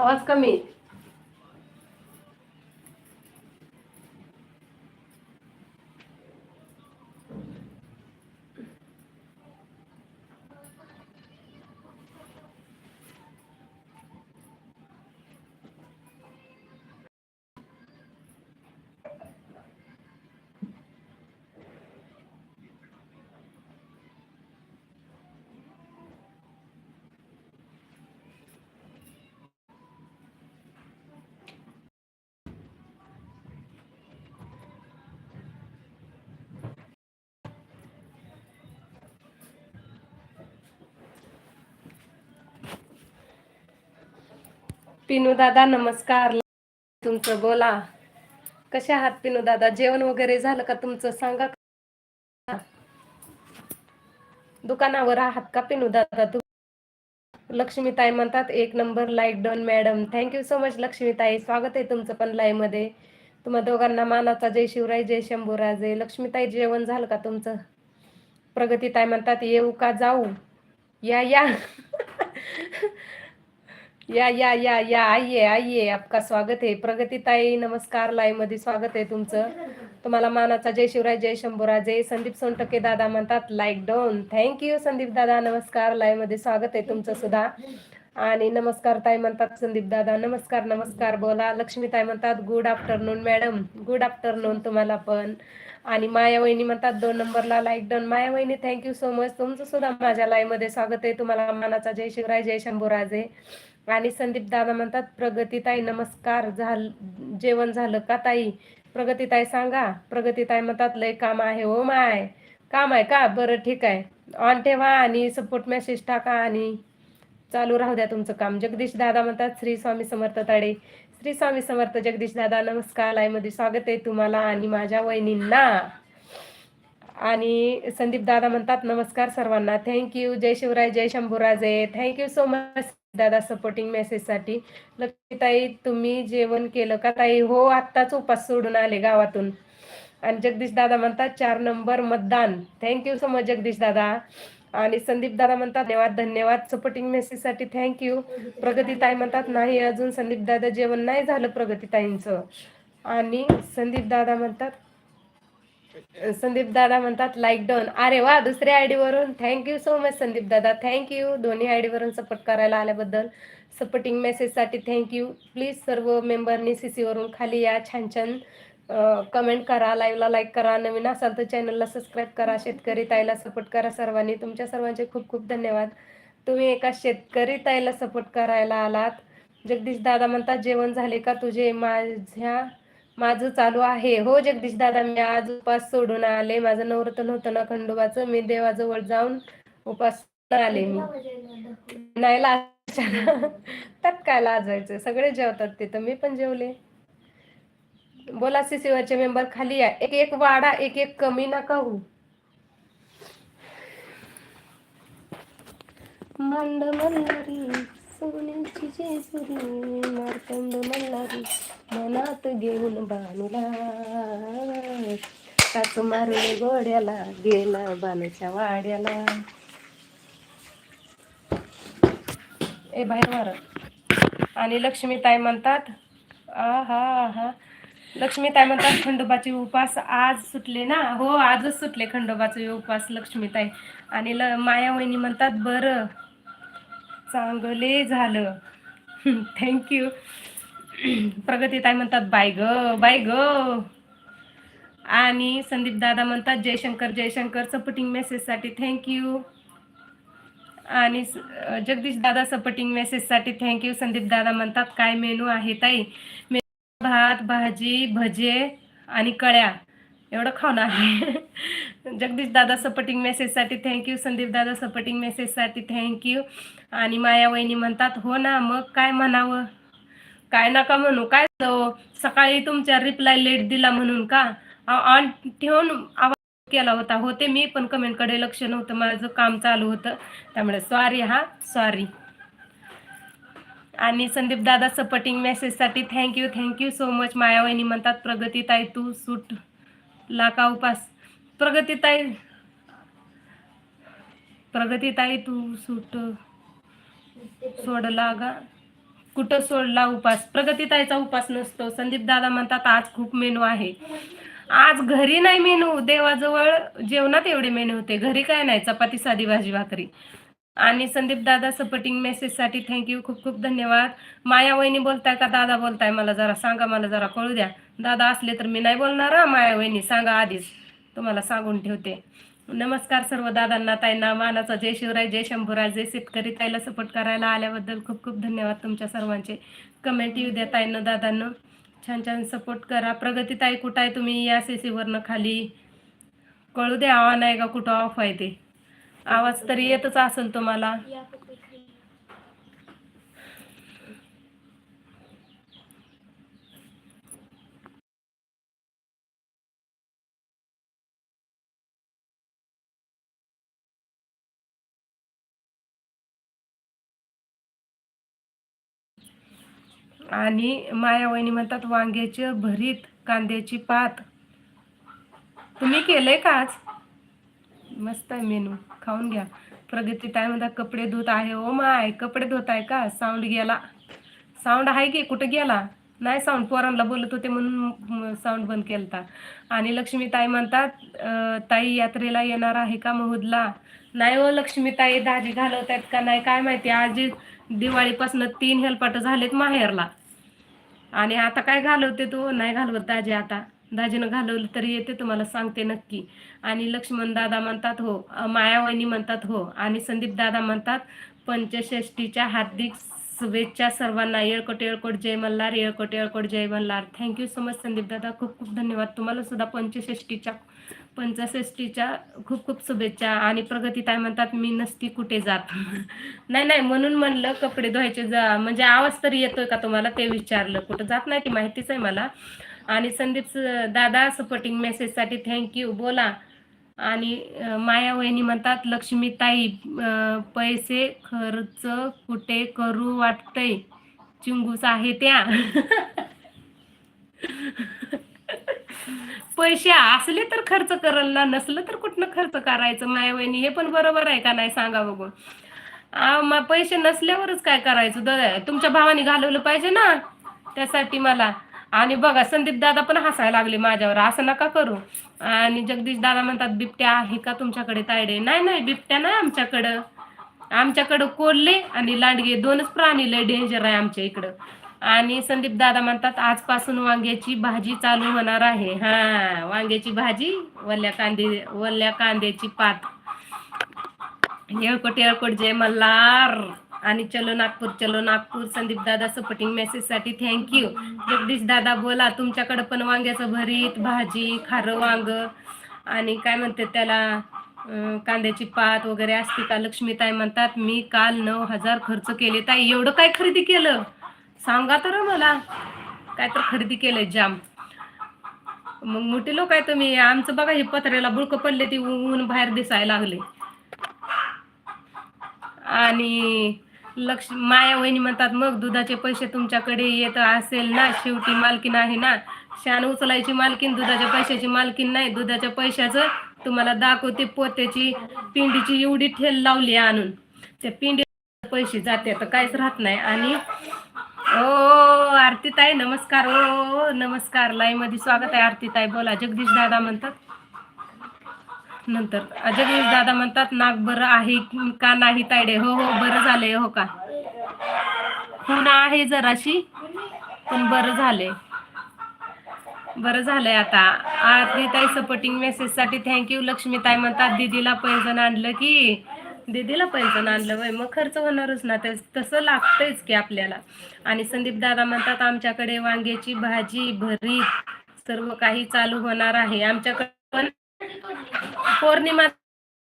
आवाज कमी. पिनू दादा नमस्कार. तुमचं बोला. कसे आहात पिनू दादा? जेवण वगैरे झालं का तुमचं? सांगा. दुकानावर आहात का पिनू दादा तू? लक्ष्मीताई म्हणतात एक number like done madam. Thank you so much लक्ष्मीताई. स्वागत आहे तुमचं पण लाईव्हमध्ये तुम्हा दोघांना मानाचा जय शिवराय जय शंभूराजे. लक्ष्मीताई जेवण झालं का तुमचं? प्रगतीताई म्हणतात येऊ का जाऊ? या या. या या या या आइये आइये आपका स्वागत आहे. प्रगतीताई नमस्कार लाईव्हमध्ये स्वागत आहे तुमचं. तुम्हाला मानाचा जय शिवराय जय शंभूराजे संदीप सोनटके दादा म्हणतात लाईक डोन थँक्यू संदीप दादा नमस्कार लाईव्हमध्ये स्वागत आहे तुमचं सुद्धा. आणि नमस्कार ताई म्हणतात संदीप दादा. नमस्कार नमस्कार बोला. लक्ष्मी ताई म्हणतात good afternoon madam good afternoon तुम्हाला पण. आणि माया वहिनी म्हणतात दोन नंबरला लाईक डन माया वहिनी थँक्यू सो मच तुमचं सुद्धा माझ्या लाईव्हमध्ये स्वागत आहे. तुम्हाला मानाचा जय शिवराय जय शंभूराजे. आणि संदीप दादा म्हणतात प्रगतीताई नमस्कार. झाल जेवण झालं का ताई? प्रगतीताई सांगा. प्रगतीताई म्हणतात लय काम आहे हो माय. काम आहे का? बरं ठीक आहे. ऑन ठेवा आणि सपोर्ट मेसेज टाका आणि चालू राहू द्या तुमचं काम. जगदीश दादा म्हणतात श्री स्वामी समर्थ ताडे. श्री स्वामी समर्थ जगदीश दादा नमस्कार. मध्ये स्वागत आहे तुम्हाला आणि माझ्या वहिनींना. आणि संदीप दादा म्हणतात नमस्कार सर्वांना. थँक्यू जय शिवराय जय Shambhuraje. Thank you so much दादा सपोर्टिंग मेसेजसाठी लक्ष्मीताई तुम्ही जेवण केलं का ताई? हो आत्ताच उपास सोडून आले गावातून. आणि जगदीश दादा म्हणतात चार नंबर मतदान. थँक्यू सो मच जगदीश दादा. आणि संदीप दादा म्हणतात धन्यवाद धन्यवाद. सपोर्टिंग मेसेजसाठी थँक्यू प्रगतीताई म्हणतात नाही अजून. संदीप दादा जेवण नाही झालं प्रगतीताईंचं आणि संदीप दादा म्हणतात संदीप दादा म्हणतात लाईक डन अरे वा दुसऱ्या आयडी वरून. थँक्यू सो मच संदीप दादा. थँक्यू दोन्ही आयडी वरून सपोर्ट करायला आल्याबद्दल. सपोर्टिंग मेसेजसाठी थँक्यू प्लीज सर्व मेंबरनी सी सी वरून खाली या. छान छान. कमेंट करा लाईव्हला लाईक करा नवीन असाल तर चॅनलला सबस्क्राईब करा शेतकरी ताईला सपोर्ट करा सर्वांनी. तुमच्या सर्वांचे खूप खूप धन्यवाद. तुम्ही एका शेतकरी ताईला सपोर्ट करायला आलात. जगदीश दादा म्हणतात जेवण झाले का तुझे? माझ्या माझं चालू आहे. हो जगदीश दादा मी आज उपास सोडून आले. माझं नवरतन होतं ना खंडोबाचं. मी देवाजवळ जाऊन उपास आले. मी नाही लाज त्यात काय लाजायचं. सगळे जेवतात ते तर मी पण जेवले. बोला सीसीवरचे मेंबर खाली या. एक एक वाडा एक एक कमी नका हो मंड मल्हारी सोन्याची जेजुरी मार्तंड मल्हारी मनात घेऊन बाणूला. टाच मारून गोड्याला गेला बाणूच्या वाड्याला. ए बाहेर मार. आणि लक्ष्मीताई म्हणतात आ हा लक्ष्मीताई म्हणतात खंडोबाचे उपास आज सुटले ना? हो आजच सुटले खंडोबाचे उपास लक्ष्मीताई आणि ल माया वहिनी म्हणतात बरं चांगले झालं. थँक्यू प्रगतीताई म्हणतात बाय ग बाय ग. आणि संदीप दादा म्हणतात जयशंकर जयशंकर सपोर्टिंग मेसेजसाठी थँक्यू आणि जगदीश दादा सपोर्टिंग मेसेजसाठी थँक्यू संदीप दादा म्हणतात काय मेनू आहे ताई? भात भाजी भजे आणि कळ्या. एवढं खाणं आहे. जगदीश दादा सपोर्टिंग मेसेजसाठी थँक्यू संदीप दादा सपोर्टिंग मेसेजसाठी थँक्यू आणि माया वहिनी म्हणतात हो ना मग काय म्हणावं? काय नका म्हणू? काय हो? सकाळी तुमच्या रिप्लाय लेट दिला म्हणून का? ऑन ठेवून आवाज केला होता. होते मी पण कमेंटकडे लक्ष नव्हतं. माझं काम चालू होतं. त्यामुळे सॉरी हा सॉरी आणि संदीप दादा supporting मेसेजसाठी thank you thank you so much मायावाईनी म्हणतात प्रगतीताई तू सूट लाका उपास. प्रगतीताई प्रगतीताई तू सूट सोडला गा कुठं सोडला उपास? प्रगतीताईचा उपास नसतो. संदीप दादा म्हणतात आज खूप मेनू आहे. आज घरी नाही मेनू देवाजवळ जेवणात एवढे मेनू होते. घरी काय नाही चपाती साधी भाजी भाकरी. आणि संदीप दादा सपोर्टिंग मेसेजसाठी थँक्यू खूप खूप धन्यवाद. माया वहिनी बोलताय का? दादा बोलताय मला जरा सांगा मला जरा कळू द्या. दादा असले तर मी नाही बोलणार माया वहिनी सांगा आधीच. तुम्हाला सांगून ठेवते. नमस्कार सर्व दादांना ताईंना मानाचा जय शिवराय जय शंभूराज जय शेतकरी. ताईला सपोर्ट करायला आल्याबद्दल खूप खूप धन्यवाद तुमच्या सर्वांचे. कमेंट येऊ द्या ताईंना दादांना. छान छान सपोर्ट करा. प्रगती ताई कुठं आहे तुम्ही? या सी सीवरनं खाली. कळू द्या आवा नाही का? कुठं ऑफ आहे ते? आवाज तरी येतच असेल तुम्हाला. आणि माया वहिनी म्हणतात वांग्याचे भरीत कांद्याची पात. तुम्ही केलंय का आज? मस्त आहे मेनू. खाऊन घ्या. प्रगती टायमध्ये कपडे धुत आहे. ओ माय कपडे धुत आहे का? साऊंड गेला. साऊंड आहे की? कुठं गेला? नाही साऊंड पोरांना बोलत होते म्हणून साऊंड बंद केलता. आणि लक्ष्मी ताई म्हणतात ताई यात्रेला येणार आहे का महूदला? नाही हो लक्ष्मी ताई दाजी घालवत आहेत का नाही? काय माहिती? आज दिवाळीपासून तीन हेलपाट झालेत माहेरला. आणि आता काय घालवते तू? नाही घालवत दाजी आता. दाजीनं घालवलं तरी येते तुम्हाला सांगते नक्की. आणि लक्ष्मण दादा म्हणतात हो अ, मायावहिनी म्हणतात हो आणि संदीप दादा म्हणतात पंचषष्टीच्या हार्दिक शुभेच्छा सर्वांना. येळकोट येळकोट जय मल्हार येळकोट येळकोट जय Malhar. Thank you so much Sandeep दादा. खूप खूप धन्यवाद. तुम्हाला सुद्धा पंचषष्टीच्या पंचषष्टीच्या खूप खूप शुभेच्छा. आणि प्रगती ताई म्हणतात मी नसती कुठे जात. नाही नाही म्हणून म्हणलं कपडे धुवायचे जा. म्हणजे आवाज तरी येतोय का तुम्हाला? ते विचारलं. कुठं जात नाही ती माहितीच आहे मला. आणि संदीप दादा सपोर्टिंग मेसेजसाठी थँक्यू बोला. आणि माया वहिनी म्हणतात लक्ष्मीताई पैसे खर्च कुठे करू वाटतंय? चिंगूस आहे त्या. पैसे असले तर खर्च करल ना नसलं तर कुठनं खर्च करायचं? माया वहिनी हे पण बरोबर आहे का नाही सांगा बघून. पैसे नसल्यावरच काय करायचं? द- तुमच्या भावाने घालवलं पाहिजे ना त्यासाठी मला. आणि बघा संदीप दादा पण हसायला लागले माझ्यावर. असं नका करू. आणि जगदीश दादा म्हणतात बिबट्या आहे का तुमच्याकडे तायडे? नाही नाही बिबट्या नाही आमच्याकडं. आमच्याकडं कोल्हे आणि लांडगे दोनच प्राणी लय डेंजर आहे आमच्या इकडं. आणि संदीप दादा म्हणतात आजपासून वांग्याची भाजी चालू होणार आहे. हा वांग्याची भाजी वल्ल्या कांदे वल्ल्या कांद्याची पात. येळकोट येळकोट जय मल्हार. आणि चलो नागपूर चलो नागपूर. संदीप दादा सपोर्टिंग मेसेजसाठी थँक्यू जगदीश दादा बोला तुमच्याकडे पण वांग्याचं भरीत भाजी खारं वांग. आणि काय म्हणते त्याला कांद्याची पात वगैरे असते का? लक्ष्मी ताई म्हणतात मी काल नऊ हजार खर्च केले. ताई एवढं काय खरेदी केलं? सांगा तर मला. काय तर खरेदी केलंय जाम. मग मोठे लोक आहे तुम्ही. आमचं बघा हे पत्र्याला बुळकं पडले ती ऊन बाहेर दिसायला लागले. आणि लक्ष माया वहिनी म्हणतात मग दुधाचे पैसे तुमच्याकडे येत असेल ना शेवटी मालकीन आहे ना. शान उचलायची मालकीन दुधाच्या पैशाची मालकीन नाही. दुधाच्या पैशाचं तुम्हाला दाखवते पोत्याची पिंडीची एवढी ठेल लावली आणून. त्या पिंडी पैसे जाते तर काहीच राहत नाही. आणि ओ आरती ताई नमस्कार ओ नमस्कार. लाई मध्ये स्वागत आहे आरती ताई बोला जगदीश दादा म्हणतात. नंतर. जगदीश दादा म्हणतात नाक बरं आहे का नाही तायडे? हो हो बरं झालंय हो का? पुन्हा आहे जराशी पण बरं झालंय. बरं झालंय आता. आरती ताई सपोर्टिंग मेसेजसाठी थँक्यू लक्ष्मी ताई म्हणतात दीदीला पैजण आणलं की दीदीला पैजण आणलं वय मग खर्च होणारच ना ते तसं लागतंच की आपल्याला. आणि संदीप दादा म्हणतात आमच्याकडे वांग्याची भाजी भरीत सर्व काही चालू होणार आहे. आमच्याकडे पण पौर्णिमा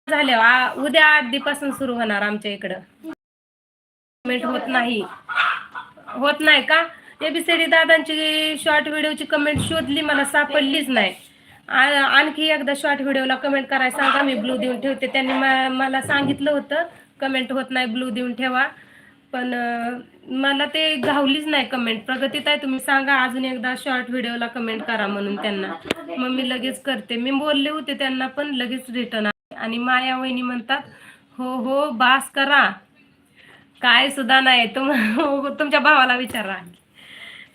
झाल्या उद्या आठ दिपासून सुरू होणार आमच्या इकडं. कमेंट होत नाही. होत नाही का? एबीसीडी दादांची शॉर्ट व्हिडिओची कमेंट शोधली मला सापडलीच नाही. आणखी एकदा शॉर्ट व्हिडिओला कमेंट करायला सांगा मी ब्लू देऊन ठेवते. त्यांनी मला सांगितलं होतं कमेंट होत नाही ब्लू देऊन ठेवा. पण मला ते घावलीच नाही कमेंट प्रगतीत आहे तुम्ही सांगा अजून एकदा शॉर्ट व्हिडिओला कमेंट करा म्हणून त्यांना. मग मी लगेच करते. मी बोलले होते त्यांना पण लगेच रिटर्न आणि माया वहिनी म्हणतात हो हो बास करा. काय सुद्धा नाही. तुम तुमच्या भावाला विचारा.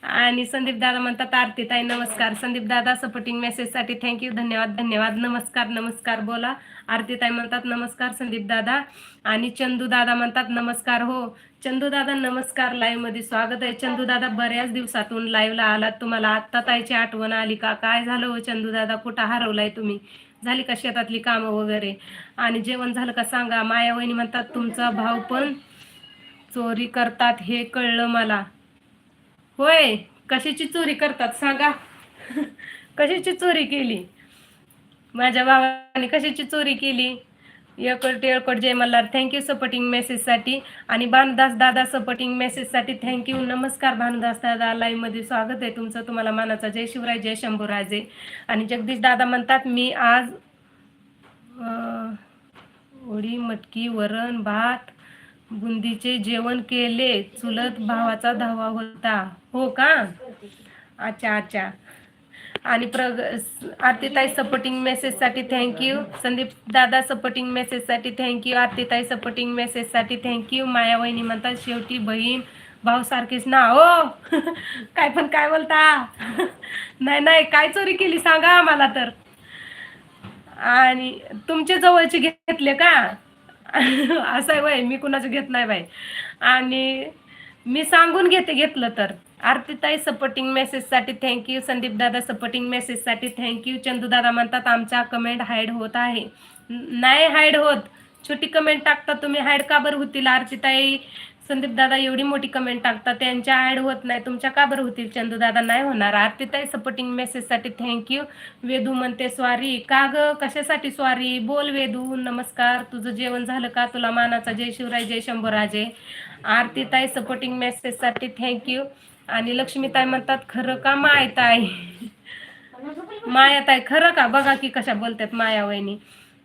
आणि संदीप दादा म्हणतात आरती ताई नमस्कार. संदीप दादा सपोर्टिंग मेसेजसाठी थँक्यू धन्यवाद धन्यवाद. नमस्कार नमस्कार बोला. आरती ताई म्हणतात नमस्कार संदीप दादा. आणि चंदू दादा म्हणतात नमस्कार हो. चंदूदादा नमस्कार. लाईव्हमध्ये स्वागत आहे. चंदू दादा बऱ्याच दिवसातून लाईव्हला आलात. तुम्हाला आत्ता ताईची आठवण आली का? काय झालं हो चंदू कुठं हरवलाय तुम्ही? झाली का शेतातली कामं वगैरे? आणि जेवण झालं का सांगा? माया वहिनी म्हणतात तुमचा भाव पण चोरी करतात हे कळलं मला. होय कशाची चोरी करतात सांगा? कशाची चोरी केली? माझ्या भावाने कशाची चोरी केली? येळकोट येळकोट जय मल्हार. थँक्यू सपोर्टिंग मेसेजसाठी आणि भानुदास दादा सपोर्टिंग मेसेजसाठी थँक्यू नमस्कार भानुदास दादा लाईव्हमध्ये स्वागत आहे तुमचं. तुम्हाला मानाचा जय शिवराय जय शंभूराजे आणि जगदीश दादा म्हणतात मी आज अं, उडी मटकी वरण भात बुंदीचे जेवण केले. चुलत भावाचा धावा होता. हो का? अच्छा अच्छा. आणि प्रग आरतीताई सपोर्टिंग मेसेजसाठी थँक्यू संदीप दादा सपोर्टिंग मेसेजसाठी थँक्यू आरतीताई सपोर्टिंग मेसेजसाठी थँक्यू माया वहिनी म्हणतात शेवटी बहीण भाऊ सारखीच ना हो. काय पण काय बोलता? नाही नाही काय चोरी केली सांगा आम्हाला तर. आणि तुमचे जवळचे घेतले का? असं आहे वय मी कुणाचं घेत नाही बाई. आणि मी सांगून घेते घेतलं तर. आरतीताई सपोर्टिंग मेसेजसाठी थँक्यू संदीप दादा सपोर्टिंग मेसेजसाठी थँक्यू चंदू दादा म्हणतात आमच्या कमेंट हाईड होत आहे. नाही हाईड होत. छोटी कमेंट टाकता तुम्ही हाईड का बरं होतील? आरतीताई संदीप दादा एवढी मोठी कमेंट टाकता त्यांच्या ॲड होत नाही. तुमच्या का बरं होतील? चंदू दादा नाही होणार. आरतीताई सपोर्टिंग मेसेजसाठी थँक्यू वेदू म्हणते स्वारी का ग? कशासाठी स्वारी? बोल वेदू नमस्कार. तुझं जेवण झालं का? तुला मानाचा जय शिवराय जय शंभूराजे. आरतीताई सपोर्टिंग मेसेजसाठी थँक्यू आणि लक्ष्मीताई म्हणतात खरं का मायताई मायाताई खरं का? बघा की कशा बोलतात माया वहिनी.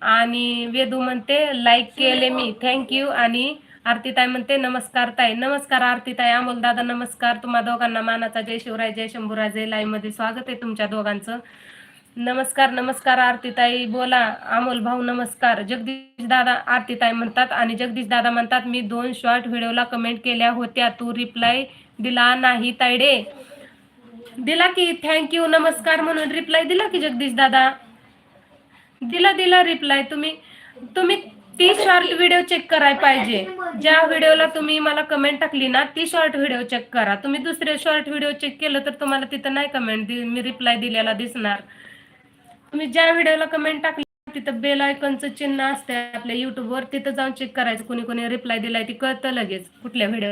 आणि वेदू म्हणते लाईक केले मी थँक्यू आणि आरतीताई म्हणते नमस्कार ताई नमस्कार आरतीताई अमोल दादा नमस्कार. तुम्हा दोघांना मानाचा जय शिवराय जय शंभूराजे लाईव्हमध्ये स्वागत आहे तुमच्या दोघांचं. नमस्कार नमस्कार आरतीताई. बोला. अमोल भाऊ नमस्कार. जगदीश दादा आरतीताई म्हणतात आणि जगदीश दादा म्हणतात मी दोन शॉर्ट व्हिडिओला कमेंट केल्या होत्या. तू रिप्लाय दिला नाही तायडे दिला की थँक्यू नमस्कार. म्हणून रिप्लाय दिला की जगदीश दादा? दिला दिला रिप्लाय तुम्ही तुम्ही ती शॉर्ट व्हिडिओ चेक कराय पाहिजे. ज्या व्हिडिओला तुम्ही मला कमेंट टाकली ना ती शॉर्ट व्हिडिओ चेक करा. तुम्ही दुसरे शॉर्ट व्हिडिओ चेक केलं तर तुम्हाला तिथं नाही कमेंट मी रिप्लाय दिलेला दिसणार. तुम्ही ज्या व्हिडिओला कमेंट टाकली तिथं बेल आयकॉनचं चिन्ह असते आपल्या युट्यूबवर तिथं जाऊन चेक करायचं. कोणी कोणी रिप्लाय दिलाय ती कळतं लगेच कुठल्या व्हिडिओ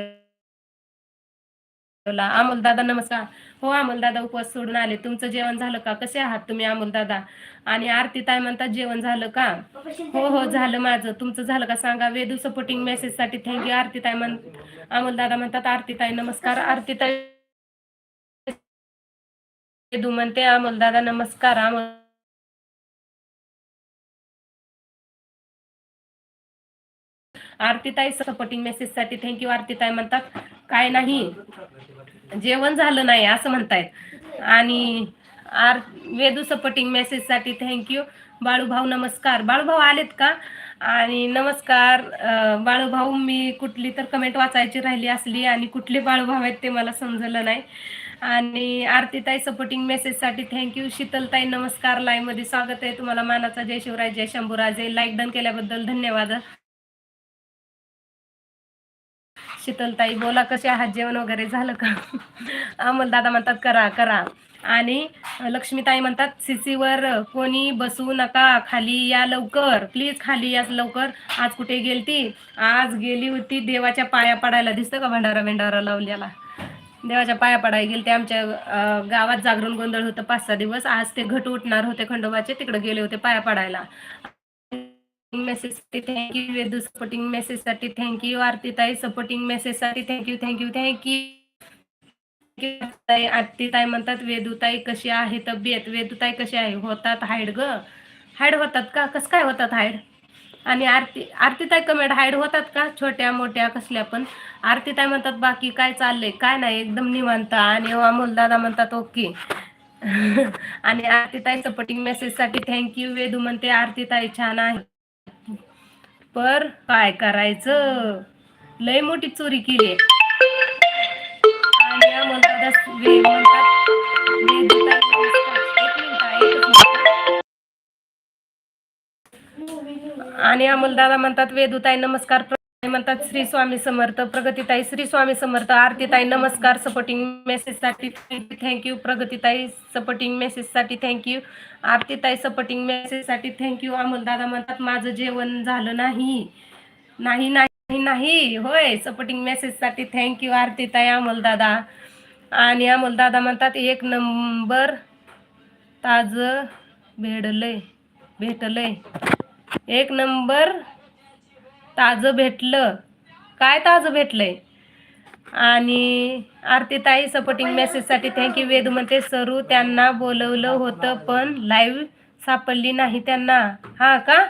अमोल दादा नमस्कार. हो अमोल दादा उपवास सोडून आले. तुमचं जेवण झालं का? कसे आहात तुम्ही अमोल दादा? आणि आरती ताय म्हणतात जेवण झालं का? हो हो झालं माझं. तुमचं झालं का? सांगा. वेदू सपोर्टिंग मेसेजसाठी थँक्यू आरती ताई म्हण अमोल दादा म्हणतात आरती ताई नमस्कार. आरती ताई वेदू म्हणते अमोल दादा नमस्कार. अमोल आरतीताई सपोर्टिंग मेसेजसाठी थँक्यू आरतीताई म्हणतात काय नाही जेवण झालं नाही असं म्हणतायत. आणि आर वेदू सपोर्टिंग मेसेजसाठी थँक्यू बाळूभाऊ नमस्कार. बाळूभाऊ आलेत का? आणि नमस्कार. बाळूभाऊ मी कुठली तर कमेंट वाचायची राहिली असली आणि कुठले बाळूभाऊ आहेत ते मला समजलं नाही. आणि आरतीताई सपोर्टिंग मेसेजसाठी थँक्यू शीतलताई नमस्कार. लाईव्हमध्ये स्वागत आहे. तुम्हाला मानाचा जय शिवराय जय शंभूराजे. लाईक डन केल्याबद्दल धन्यवाद. शीतलताई बोला कसे आहात? जेवण वगैरे झालं का? अमोल दादा म्हणतात करा करा. आणि लक्ष्मीताई म्हणतात सीसीवर कोणी बसू नका खाली या लवकर प्लीज खाली या लवकर. आज कुठे गेलती? आज गेली होती देवाच्या पाया पडायला. दिसतं का भंडारा भेंडारा लावलेला देवाच्या पाया पडायला गेले ते आमच्या गावात जागरण गोंधळ होतं पाच सहा दिवस. आज ते घट उठणार होते खंडोबाचे तिकडे गेले होते पाया पडायला. मेसेजसाठी थँक्यू वेदू सपोर्टिंग मेसेजसाठी थँक्यू आरतीताई supporting मेसेजसाठी thank you thank you thank you आरतीताई. म्हणतात वेदूताई कशी आहे तब्येत? वेदूताई कशी आहे? होतात हाईड ग. हाईड होतात का? कसं काय होतात हाईड आणि आरती आरतीताई कमेंट हाईड होतात का? छोट्या मोठ्या कसल्या पण. आरतीताई म्हणतात बाकी काय चाललंय? काय नाही एकदम निवांत. आणि अमोल दादा म्हणतात ओके. आणि आरतीताई सपोर्टिंग मेसेजसाठी थँक्यू वेदू म्हणते आरतीताई छान आहे. पर काय करायचं लय मोठी चोरी केली आणि या म्हणतात वे- म्हणतात नमस्कार. म्हणतात वेदुताई नमस्कार म्हणतात श्री स्वामी समर्थ प्रगतीताई श्री स्वामी समर्थ आरतीताई नमस्कार सपोर्टिंग मेसेजसाठी थँक्यू प्रगतीताई सपोर्टिंग मेसेजसाठी थँक्यू आरतीताई सपोर्टिंग मेसेजसाठी थँक्यू अमोल दादा म्हणतात माझं जेवण झालं नाही. नाही नाही नाही. होय सपोर्टिंग मेसेजसाठी थँक्यू आरतीताई अमोल दादा. आणि अमोल दादा म्हणतात एक नंबर ताजं भेडलंय भेटलंय. एक नंबर ताजं भेटलं. काय ताजं भेटलंय? आणि आरतीताई सपोर्टिंग मेसेजसाठी थँक्यू वेद म्हणते सरू त्यांना बोलवलं होतं पण लाईव्ह सापडली नाही त्यांना. हा का?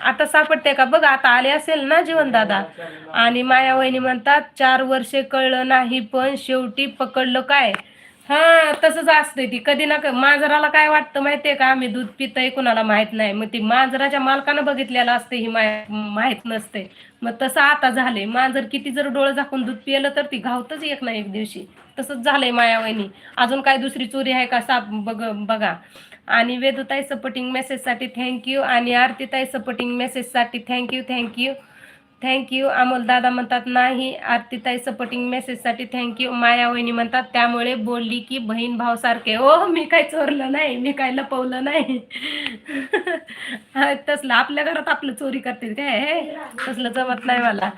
आता सापडते का? बघ आता आले असेल ना जीवन दादा? आणि माया वहिनी म्हणतात चार वर्षे कळलं नाही पण शेवटी पकडलं काय? हा तसंच असतंय ती. कधी ना क- मांजराला काय वाटतं माहितीये का? आम्ही दूध पितय कुणाला माहीत नाही. मग ती मांजराच्या मालकानं बघितलेलं असते ही माय माहीत नसते मग तसं आता झालंय. मांजर किती जर डोळे झाकून दूध पिलं तर ती घावतच एक ना एक दिवशी. तसंच झालंय माया वहिनी. अजून काय दुसरी चोरी आहे का साप बघ बघा. आणि वेदुताई सपोर्टिंग मेसेजसाठी थँक्यू आणि आरतीताई supporting मेसेजसाठी thank you thank you thank you Amol दादा म्हणतात नाही आरतीताई सपोर्टिंग मेसेजसाठी थँक्यू माया वहिनी म्हणतात त्यामुळे बोलली की बहीण भाव सारखे ओ मी काय चोरलं नाही मी काय लपवलं नाही. तसलं आपल्या घरात आपलं चोरी करते काय तसलं जमत नाही मला.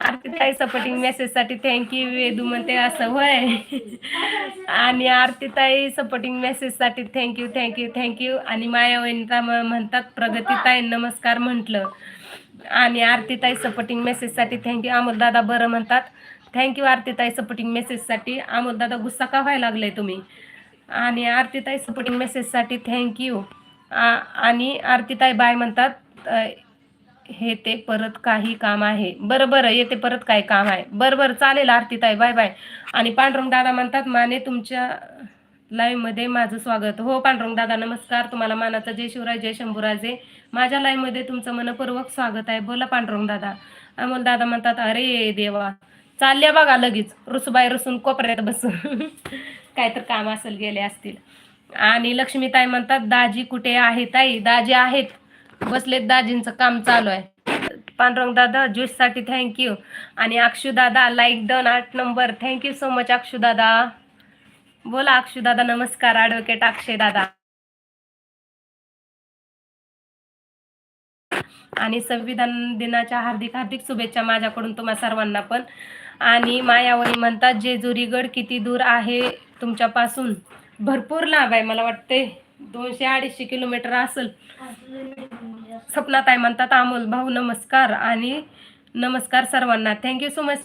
आरतीताई सपोर्टिंग मेसेजसाठी थँक्यू वेदू म्हणते असं होय. आणि आरतीताई supporting मेसेजसाठी thank you thank you thank you आणि माया वहिनी म्हणतात प्रगतीताई नमस्कार म्हटलं. आणि आरतीताई सपोर्टिंग मेसेजसाठी थँक्यू अमोलदादा बरं म्हणतात. थँक्यू आरतीताई सपोर्टिंग मेसेजसाठी अमोलदादा गुस्सा का व्हायला लागलाय तुम्ही? आणि आरतीताई सपोर्टिंग मेसेजसाठी थँक्यू आणि आरतीताई बाय म्हणतात हे ते परत काही काम आहे. बरं बरं येते परत काही काम आहे. बरं बरं चालेल आरतीताई बाय बाय. आणि पांडुरंग दादा म्हणतात माने तुमच्या लाईव्हमध्ये माझं स्वागत. हो पांडुरंग दादा नमस्कार. तुम्हाला मानाचा जय शिवराय जय शंभूराजे. माझ्या लाईव्हमध्ये तुमचं मनपूर्वक स्वागत आहे. बोला पांडुरंग दादा. अमोल दादा म्हणतात अरे देवा. चालल्या बघा लगेच. रुसबाई रुसून कोपऱ्यात बसून. काय तर काम असेल गेले असतील. आणि लक्ष्मीताई म्हणतात दाजी कुठे आहे ताई? दाजी आहेत. बसलेत दाजींचं काम चालू आहे. पांडुरंग दादा ज्यूससाठी थँक्यू आणि अक्षू दादा लाईक डन आठ number thank you so much Akshu दादा. बोला अक्षय दादा नमस्कार ॲडव्होकेट अक्षय दादा. आणि संविधान दिनाच्या हार्दिक हार्दिक शुभेच्छा माझ्याकडून तुम्हा सर्वांना पण. आणि मायावरी म्हणतात जेजुरीगड किती दूर आहे तुमच्यापासून. भरपूर लांब आहे मला वाटते दोनशे अडीचशे किलोमीटर असेल. सपनाताई म्हणतात अमोल भाऊ नमस्कार. आणि नमस्कार सर्वांना. थँक्यू सो मच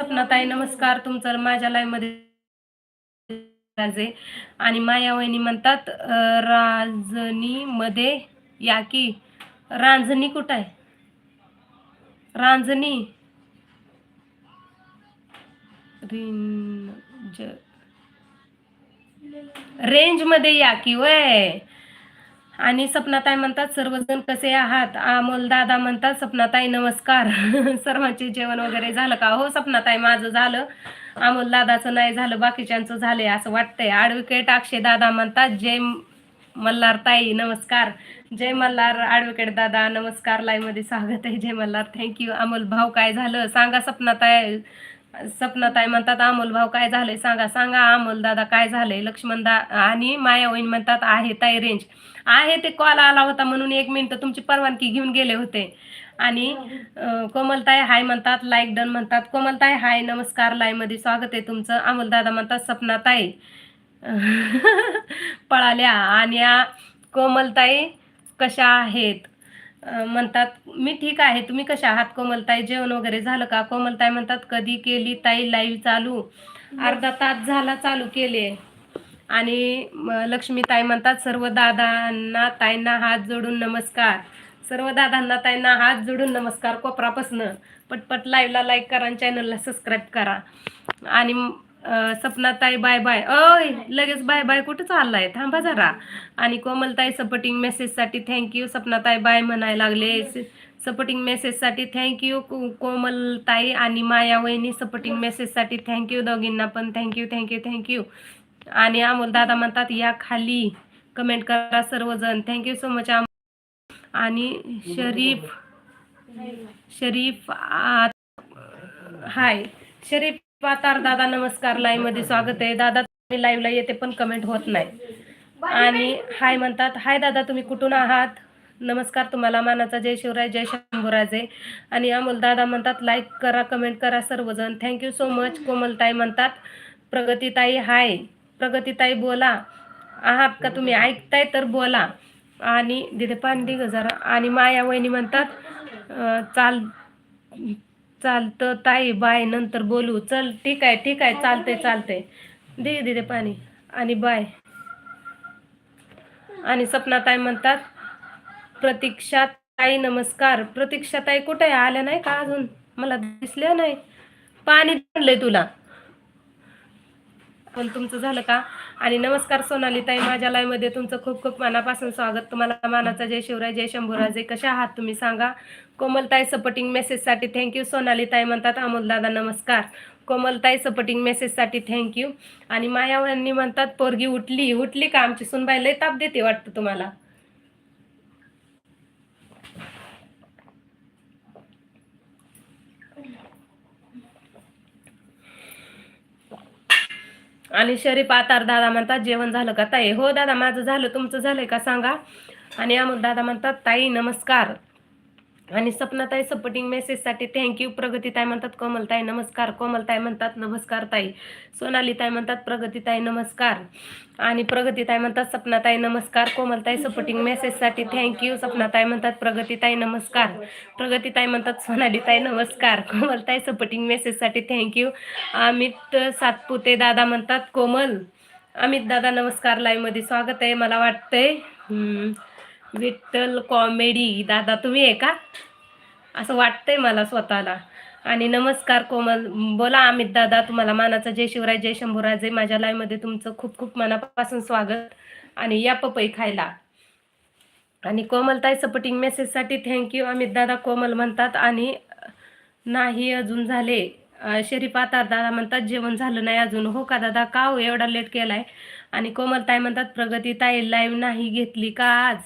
सपनाताई. नमस्कार. तुमचं माझ्या लाईव्हमध्ये राजे. आणि माया वहिनी म्हणतात राजनी रांजणीमध्ये या की रांजणी कुठं आहे? रांजणी. रेंजमध्ये या की वय. आणि सपनाताई म्हणतात सर्वजण कसे आहात? अमोल दादा म्हणतात सपनाताई नमस्कार. सर्वांचे जेवण वगैरे झालं का? हो सपनाताई माझं झालं. अमोल दादाचं नाही झालं बाकीच्यांचं झालंय असं वाटतंय. ॲडव्होकेट अक्षय दादा म्हणतात जय मल्हार ताई नमस्कार. जय मल्हार ॲडव्होकेट दादा नमस्कार. लाईव्हमध्ये स्वागत आहे. जय मल्हार थँक्यू अमोल भाऊ काय झालं? सांगा सपनाताई सपनाताई म्हणतात अमोल भाऊ काय झालंय? सांगा सांगा. अमोल दादा काय झालंय? लक्ष्मण दा आणि माया वहीन म्हणतात आहे ताई रेंज आहे ते कॉल आला होता म्हणून एक मिनिट तुमची परवानगी घेऊन गेले होते. आणि कोमलताई हाय म्हणतात लाईक डन म्हणतात. कोमलताई हाय नमस्कार लाईमध्ये स्वागत आहे तुमचं. अमोलदादा म्हणतात सपनाताई. पळाल्या. आणि कोमलताई कशा आहेत? म्हणतात मी ठीक आहे. तुम्ही कशा आहात कोमलताई? जेवण वगैरे झालं का? कोमलताई म्हणतात कधी केली ताई लाईव्ह चालू? अर्धा तास झाला चालू केले. आणि लक्ष्मीताई म्हणतात सर्व दादांना ताईंना हात जोडून नमस्कार. सर्व दादांना ताईंना हात जोडून नमस्कार. कोपरापासनं पटपट लाईव्हला लाईक करा आणि चॅनलला सबस्क्राईब करा. आणि सपनाताई बाय बाय अय लगेच बाय बाय कुठं चाललाय? थांबा जरा. आणि कोमलताई सपोर्टिंग मेसेजसाठी थँक्यू सपनाताई बाय म्हणायला लागले. सपोर्टिंग मेसेजसाठी थँक्यू कोमलताई आणि माया वहिनी सपोर्टिंग मेसेजसाठी थँक्यू दोघींना पण थँक्यू थँक्यू थँक्यू आणि अमोल दादा म्हणतात या खाली कमेंट करा सर्वजण. थँक्यू सो मच आणि शरीफ शरीफ आत हाय शरीफ पातार दादा नमस्कार लाईव्हमध्ये स्वागत आहे. दादा तुम्ही लाईव्हला येते पण कमेंट होत नाही. आणि हाय म्हणतात हाय दादा तुम्ही कुठून आहात? नमस्कार तुम्हाला मानाचा जय शिवराय जय शंभूराजे. आणि अमोल दादा म्हणतात लाईक करा कमेंट करा सर्वजण. थँक्यू सो मच कोमलताई म्हणतात प्रगतीताई हाय प्रगतीताई बोला. आहात का तुम्ही? ऐकताय तर बोला. आणि दिदे पाणी दे गं जरा आणि माया वहिनी म्हणतात चाल चालतं ताई बाय नंतर बोलू. चल ठीक आहे ठीक आहे चालते चालते दे दिदे पाणी. आणि बाय. आणि सपनाताई म्हणतात प्रतीक्षा ताई नमस्कार. प्रतीक्षा ताई कुठे आहे? आल्या नाही का अजून? मला दिसल्या नाही. पाणी आणलंय तुला. पण तुमचं झालं का? आणि नमस्कार सोनाली ताई माझ्या live तुमचं खूप खूप मनापासून स्वागत. तुम्हाला मानाचा जय शिवराय जय शंभूराजे. कशा आहात तुम्ही सांगा? कोमलताई सपोर्टिंग मेसेजसाठी थँक्यू सोनाली ताई म्हणतात अमोल दादा नमस्कार. कोमलताई सपोर्टिंग मेसेजसाठी थँक्यू आणि मायावांनी म्हणतात पोरगी उठली. उठली का आमची? सुनबाई लय ताप देते वाटतं तुम्हाला. आणि शरीफ आतार दादा म्हणतात जेवण झालं का ताई? हो दादा माझं झालं तुमचं झालंय का? सांगा. आणि अमुक दादा म्हणतात ताई नमस्कार. आणि सपनाताई सपोर्टिंग मेसेजसाठी थँक्यू प्रगतीताई म्हणतात कोमलताई नमस्कार. कोमलताई म्हणतात नमस्कार ताई. सोनालीताई म्हणतात प्रगतीताई नमस्कार. आणि प्रगतीताई म्हणतात सपनाताई नमस्कार. कोमलताई सपोर्टिंग मेसेजसाठी थँक्यू सपनाताई म्हणतात प्रगतीताई नमस्कार. प्रगतीताई म्हणतात सोनालीताई नमस्कार. कोमलताई सपोर्टिंग मेसेजसाठी थँक्यू अमित सातपुते दादा म्हणतात कोमल. अमित दादा नमस्कार लाईव्हमध्ये स्वागत आहे मला वाटतंय. हम्म, विठ्ठल कॉमेडी. दादा तुम्ही आहे का? असं वाटतंय मला स्वतःला. आणि नमस्कार कोमल. बोला अमित दादा तुम्हाला मानाचा जय शिवराय जय शंभूराजे. माझ्या लाईव्हमध्ये तुमचं खूप खूप मनापासून स्वागत आणि या पपई खायला. आणि कोमलताई सपोर्टिंग मेसेजसाठी थँक्यू अमित दादा कोमल म्हणतात आणि नाही अजून झाले. शरीफ आतार दादा म्हणतात जेवण झालं नाही अजून. हो का दादा? का हो? एवढा लेट केलाय? आणि कोमलताई म्हणतात प्रगती ताई लाईव्ह नाही घेतली का आज?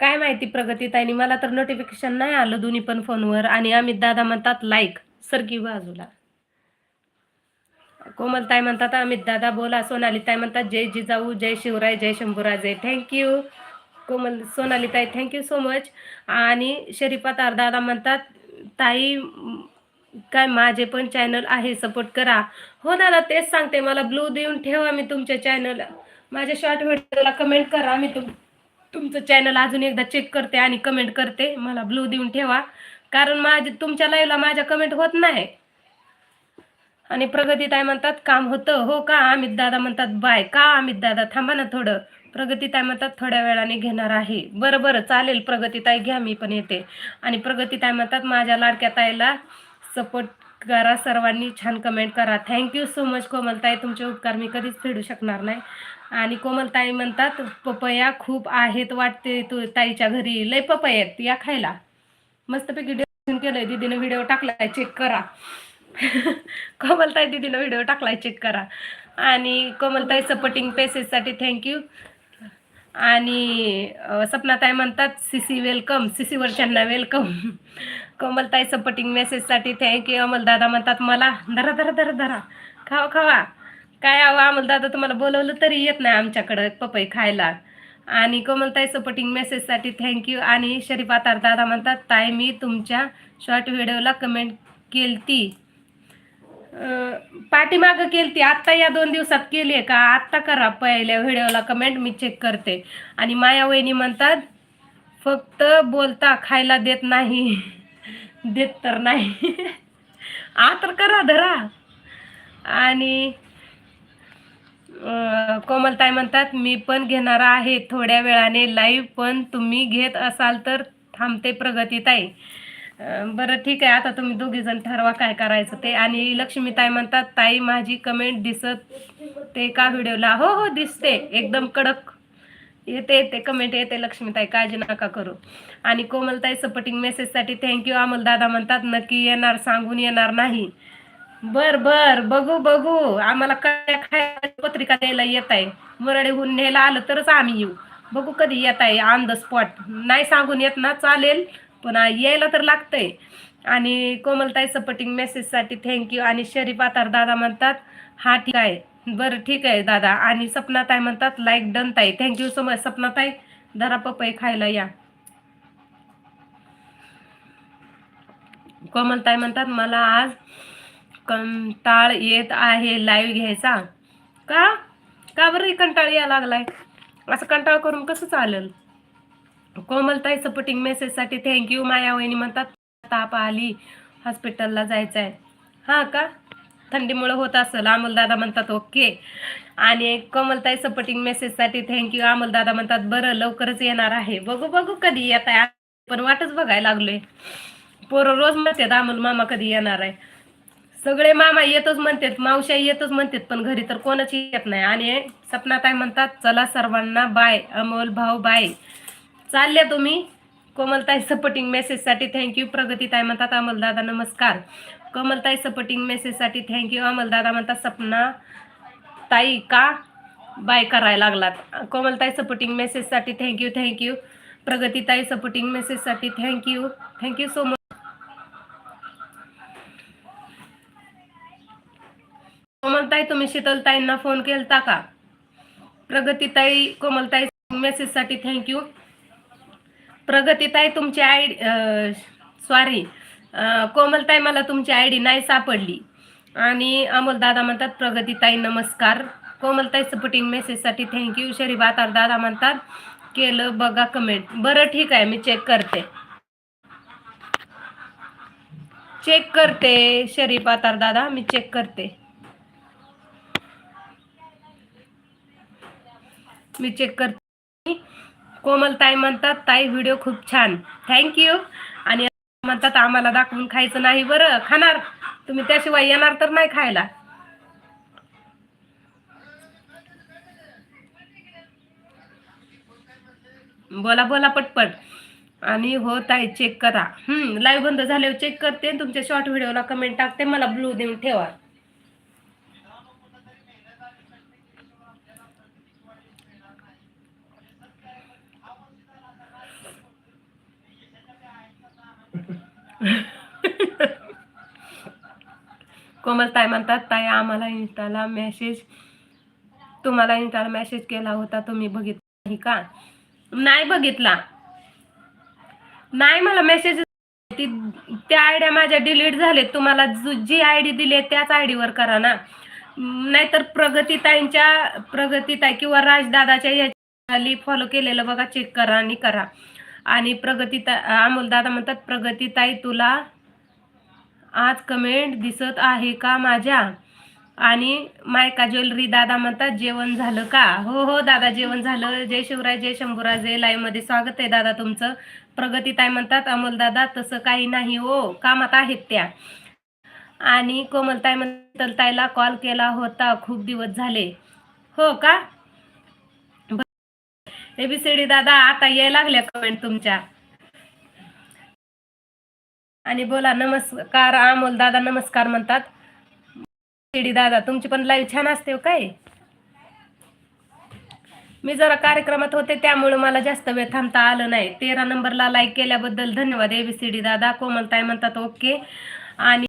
काय माहिती प्रगतीताईनी मला तर नोटिफिकेशन नाही आलं दोन्ही पण फोनवर. आणि अमित दादा म्हणतात लाईक सरकी बाजूला. कोमलताई म्हणतात अमित दादा बोला. सोनाली ताई म्हणतात जय जिजाऊ जय शिवराय जय शंभूराजे. थँक्यू कोमल सोनालीताई थँक्यू सो मच आणि शरीफा दादा म्हणतात ताई काय माझे पण चॅनल आहे सपोर्ट करा. हो दादा तेच सांगते मला ब्लू देऊन ठेवा मी तुमच्या चॅनल माझ्या शॉर्ट व्हिडिओला कमेंट करा मी तुम तुमचं चॅनल अजून एकदा चेक करते आणि कमेंट करते. मला ब्लू देऊन ठेवा. कारण माझे तुमच्या लाईव्हला माझ्या कमेंट होत नाही. आणि प्रगतीताई म्हणतात काम होतं. हो का? अमित दादा म्हणतात बाय का अमित दादा? थांबा ना थोडं. प्रगतीताई म्हणतात थोड्या वेळाने घेणार आहे. बरं बरं चालेल. प्रगती ताई घ्या मी पण येते. आणि प्रगतीताई म्हणतात माझ्या लाडक्या ताईला सपोर्ट करा सर्वांनी छान कमेंट करा. थँक्यू सो मच कोमलताई. तुमचे उपकार मी कधीच फेडू शकणार नाही. आणि कोमलताई म्हणतात पपया खूप आहेत वाटते तू ताईच्या घरी. लय पपया आहेत या खायला. मस्तपैकी डेकोरेशन केलंय. दिदीनं व्हिडिओ टाकलाय चेक करा. कोमलताई दीदीनं व्हिडिओ टाकलाय चेक करा. आणि कोमलताई सपोर्टिंग पेसेससाठी थँक्यू आणि सपनाताई म्हणतात सीसी वेलकम सीसीवरच्यांना वेलकम कमलताई सपोर्टिंग मेसेजसाठी थँक्यू अमलदादा म्हणतात मला धरा धरा धरा धरा. खावा खावा. काय हवं? अमलदादा तुम्हाला बोलवलं तरी येत नाही आमच्याकडं पपई खायला. आणि कोमलताई सपोर्टिंग मेसेजसाठी थँक्यू आणि शरीफातार दादा म्हणतात ताई मी तुमच्या शॉर्ट व्हिडिओला कमेंट केलती. पाठीमागं केलती. आत्ता या दोन दिवसात केली आहे का? आत्ता करा पहिल्या व्हिडिओला कमेंट मी चेक करते. आणि माया वहिनी म्हणतात फक्त बोलता खायला देत नाही. देत तर नाही. आ तर करा धरा. आणि कोमलताई म्हणतात मी पण घेणार आहे. थोड्या वेळाने लाईव्ह पण तुम्ही घेत असाल तर थांबते प्रगतीताई बरं ठीक आहे. आता तुम्ही दोघीजण ठरवा काय करायचं ते. आणि लक्ष्मीताई म्हणतात ताई माझी कमेंट दिसत ते का व्हिडिओला हो हो दिसते. एकदम कडक. येते येते कमेंट येते लक्ष्मीताई काळजी नका करू. आणि कोमलताई सपोर्टिंग मेसेजसाठी थँक्यू अमोल दादा म्हणतात नक्की येणार सांगून येणार नाही. बर बर बघू बघू. आम्हाला काय काय पत्रिका द्यायला येत आहे मरडीहून न्यायला आलं तरच आम्ही येऊ. बघू कधी येत आहे ऑन द स्पॉट नाही सांगून येत ना चालेल. पण यायला तर लागतंय. आणि कोमलताई सपोर्टिंग मेसेजसाठी थँक्यू आणि शरीफ आतार दादा म्हणतात हा ठीक आहे. बरं ठीक आहे दादा. आणि सपनाताई म्हणतात लाईक डन ताई. थँक्यू सो मच सपनाताई. धरा पपई खायला या. कोमलताई म्हणतात मला आज कंटाळ येत आहे लाईव्ह घ्यायचा. का? का बरं कंटाळ यायला लागलाय? असं कंटाळ करून कसं चालेल? कोमलताई सपोर्टिंग मेसेजसाठी थँक्यू माया वहिनी म्हणतात ताप आली हॉस्पिटलला जायचं आहे हां का? थंडीमुळे होत असेल अमोलदादा म्हणतात ओके. आणि कमलताई सपोर्टिंग मेसेजसाठी थँक्यू अमोलदादा म्हणतात बरं लवकरच येणार आहे. बघू बघू कधी येत आहे. पण वाटच बघायला लागलोय. पोरं रोज म्हणतात अमोल मामा कधी येणार आहे? सगळे मामा येतच म्हणतात मावश्या येतच म्हणतात पण घरी तर कोणाच येत नाही. आणि सपनाताई म्हणतात चला सर्वांना बाय अमोल भाऊ बाय चालल्या तुम्ही. कोमलताई सपोर्टिंग मेसेजसाठी थँक्यू प्रगतीताई म्हणतात अमोलदादा नमस्कार. कोमलताई सपोर्टिंग मेसेजसाठी थँक्यू अमलदादा म्हणतात सपना ताई का बाय करायला लागलात? कोमलताई सपोर्टिंग मेसेजसाठी थँक्यू थँक्यू प्रगतीताई supporting मेसेजसाठी thank you thank you so much कोमलताई तुम्ही शीतलताईंना फोन केलता का? प्रगतीताई कोमलताई मेसेजसाठी थँक्यू प्रगतीताई तुमची आय सॉरी कोमलताई मला तुमची आय डी नाही सापडली. आणि अमोल दादा म्हणतात प्रगतीताई नमस्कार. कोमलताई सपोर्टिंग मेसेजसाठी थँक्यू शरीफ आतार दादा म्हणतात केलं बघा कमेंट बरं ठीक आहे मी चेक करते. चेक करते शरीफ आतार दादा मी चेक करते. मी चेक करते. कोमलताई म्हणतात ताई व्हिडिओ खूप छान. थँक्यू म्हणतात आम्हाला दाखवून खायचं नाही बरं खाणार. तुम्ही त्याशिवाय येणार तर नाही खायला. बोला बोला पटपट. आणि हो ताई चेक करा. हम्म लाईव्ह बंद झाल्यावर चेक करते तुमच्या शॉर्ट व्हिडिओला कमेंट टाकते. मला ब्लू देऊन ठेवा. कोमल ताई म्हणतात ताई आम्हाला इन्स्टाला मेसेज तुम्हाला इन्स्टाला मेसेज केला होता तुम्ही बघितला नाही का? नाही बघितला. नाही मला मेसेज ती त्या आयडिया माझ्या डिलीट झालेत. तुम्हाला जी आय डी दिली त्याच आय डीवर करा ना. नाहीतर प्रगतीताईंच्या प्रगतीताई किंवा राजदादाच्या याच्या फॉलो केलेलं बघा चेक करा आणि करा. आणि प्रगतीता अमोल दादा म्हणतात प्रगतीताई तुला आज कमेंट दिसत आहे का माझ्या? आणि मायका ज्वेलरी दादा म्हणतात जेवण झालं का? हो हो दादा जेवण झालं. जय शिवराय जय शंभूराजे लाईव्हमध्ये स्वागत आहे दादा तुमचं. प्रगतीताई म्हणतात अमोल दादा तसं काही नाही हो कामात आहेत त्या. आणि कोमलताई म्हणतात ताईला कॉल केला होता खूप दिवस झाले. हो का? एबीसीडी दादा आता यायला लागल्या कमेंट तुमच्या. आणि बोला नमस्कार अमोल दादा नमस्कार म्हणतात. दादा तुमची पण लाईव्ह छान असते हो काय? मी जरा कार्यक्रमात होते त्यामुळे मला जास्त वेळ थांबता आलं नाही. तेरा नंबरला लाईक केल्याबद्दल धन्यवाद एबीसीडी दादा. कोमलताई म्हणतात ओके आणि